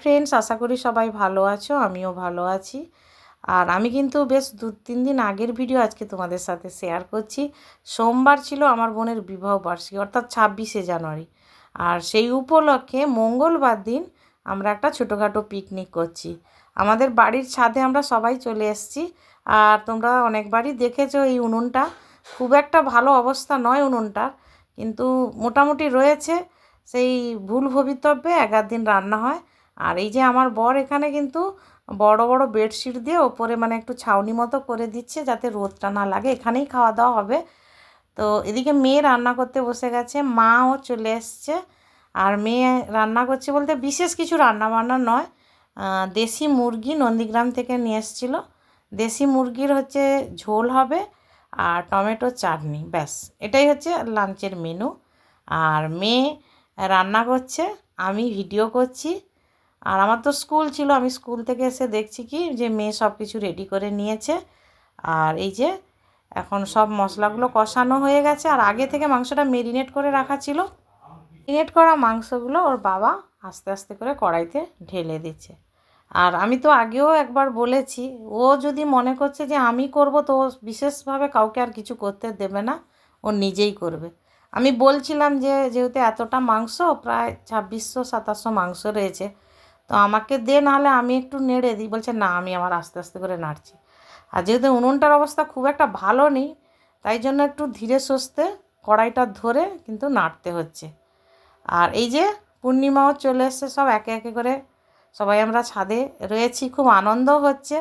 Friends আশা করি সবাই ভালো আছো, আমিও ভালো আছি। আর আমি কিন্তু বেশ দু তিন দিন আগের ভিডিও আজকে তোমাদের সাথে শেয়ার করছি। সোমবার ছিল আমার বোনের বিবাহ বার্ষিকী, অর্থাৎ ছাব্বিশে জানুয়ারি। আর সেই উপলক্ষে মঙ্গলবার দিন আমরা একটা ছোটোখাটো পিকনিক করছি। আমাদের বাড়ির ছাদে আমরা সবাই চলে এসেছি। আর তোমরা অনেকবারই দেখেছ এই উনুনটা। খুব একটা ভালো অবস্থা নয় উনুনটার, কিন্তু মোটামুটি রয়েছে। সেই ভুল ভবিতব্যে এগার দিন রান্না হয়। আর এই যে আমার বর এখানে কিন্তু বড় বড় বেডশিট দিয়ে ওপরে মানে একটু ছাউনি মতো করে দিচ্ছে যাতে রোদটা না লাগে। এখানেই খাওয়া দাওয়া হবে। তো এদিকে মেয়ে রান্না করতে বসে গেছে, মাও চলে এসছে। আর মেয়ে রান্না করছে বলতে বিশেষ কিছু রান্না বান্না নয় দেশি মুরগি নন্দীগ্রাম থেকে নিয়ে এসেছিল। দেশি মুরগির হচ্ছে ঝোল হবে আর টমেটো চাটনি, ব্যাস। এটাই হচ্ছে লাঞ্চের মেনু। আর মেয়ে রান্না করছে, আমি ভিডিও করছি। আর আমার তো স্কুল ছিল, আমি স্কুল থেকে এসে দেখছি কি যে মেয়ে সব কিছু রেডি করে নিয়েছে। আর এই যে এখন সব মশলাগুলো কষানো হয়ে গেছে। আর আগে থেকে মাংসটা মেরিনেট করে রাখা ছিল। মেরিনেট করা মাংসগুলো ওর বাবা আস্তে আস্তে করে কড়াইতে ঢেলে দিচ্ছে। আর আমি তো আগেও একবার বলেছি, ও যদি মনে করছে যে আমি করব তো ও বিশেষভাবে কাউকে আর কিছু করতে দেবে না, ও নিজেই করবে। আমি বলছিলাম যে যেহেতু এতটা মাংস, প্রায় ছাব্বিশশো সাতাশশো মাংস রয়েছে তো আমাকে দে, নাহলে আমি একটু নেড়ে দিই। বলছে, না, আমি আমার আস্তে আস্তে করে নাড়ছি। আর যেহেতু উনুনটার অবস্থা খুব একটা ভালো নেই, তাই জন্য একটু ধীরে সুস্থে কড়াইটা ধরে কিন্তু নাড়তে হচ্ছে। আর এই যে পূর্ণিমাও চলে এসছে, সব একে একে করে সবাই আমরা ছাদে রয়েছি, খুব আনন্দ হচ্ছে।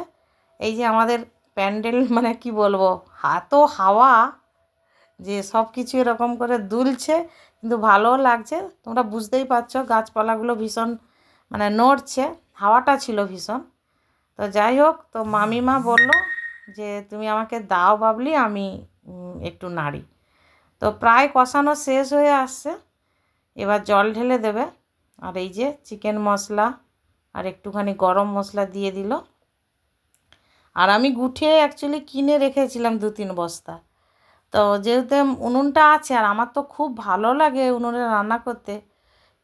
এই যে আমাদের প্যান্ডেল মানে কি বলব, এত হাওয়া যে সব কিছু এরকম করে দুলছে, কিন্তু ভালোও লাগছে। তোমরা বুঝতেই পারছ, গাছপালাগুলো ভীষণ মানে নড়ছে, হাওয়াটা ছিল ভীষণ। তো যাই হোক, তো মামিমা বলল যে, তুমি আমাকে দাও বাবলি, আমি একটু নাড়ি। তো প্রায় কষানো শেষ হয়ে আসছে। এবার জল ঢেলে দেবে। আর এই যে চিকেন মশলা আর একটুখানি গরম মশলা দিয়ে দিল। আর আমি গুঠিয়ে অ্যাকচুয়ালি কিনে রেখেছিলাম দু তিন বস্তা। তো যেহেতু উনুনটা আছে, আর আমার তো খুব ভালো লাগে উনুনে রান্না করতে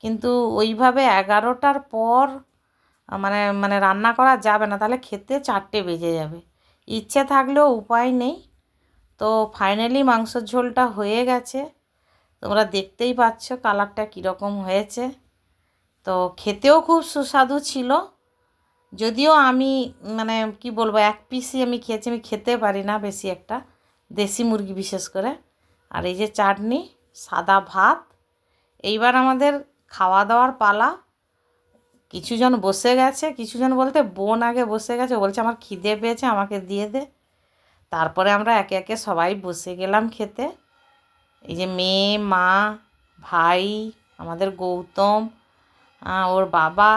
কিন্তু ওইভাবে এগারোটার পর মানে মানে রান্না করা যাবে না। তাহলে খেতে চারটে বেজে যাবে। ইচ্ছে থাকলেও উপায় নেই। তো ফাইনালি মাংসের ঝোলটা হয়ে গেছে। তোমরা দেখতেই পাচ্ছ কালারটা কীরকম হয়েছে। তো খেতেও খুব সুস্বাদু ছিল। যদিও আমি মানে কি বলব, এক পিসই আমি খেয়েছি। আমি খেতে পারি না বেশি একটা। দেশি মুরগি বিশেষ করে। আর এই যে চাটনি, সাদা ভাত। এইবার আমাদের খাওয়া দাওয়ার পালা কিছুজন বসে গেছে কিছুজন বলতে বোন আগে বসে গেছে, বলছে আমার খিদে পেয়েছে, আমাকে দিয়ে দে। তারপরে আমরা একে একে সবাই বসে গেলাম খেতে। এই যে মেয়ে, মা, ভাই, আমাদের গৌতম ওর বাবা,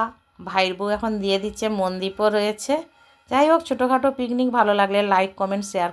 ভাইয়ের বউ এখন দিয়ে দিচ্ছে মনদীপও রয়েছে। যাই হোক, ছোটোখাটো পিকনিক ভালো লাগলে লাইক কমেন্ট শেয়ার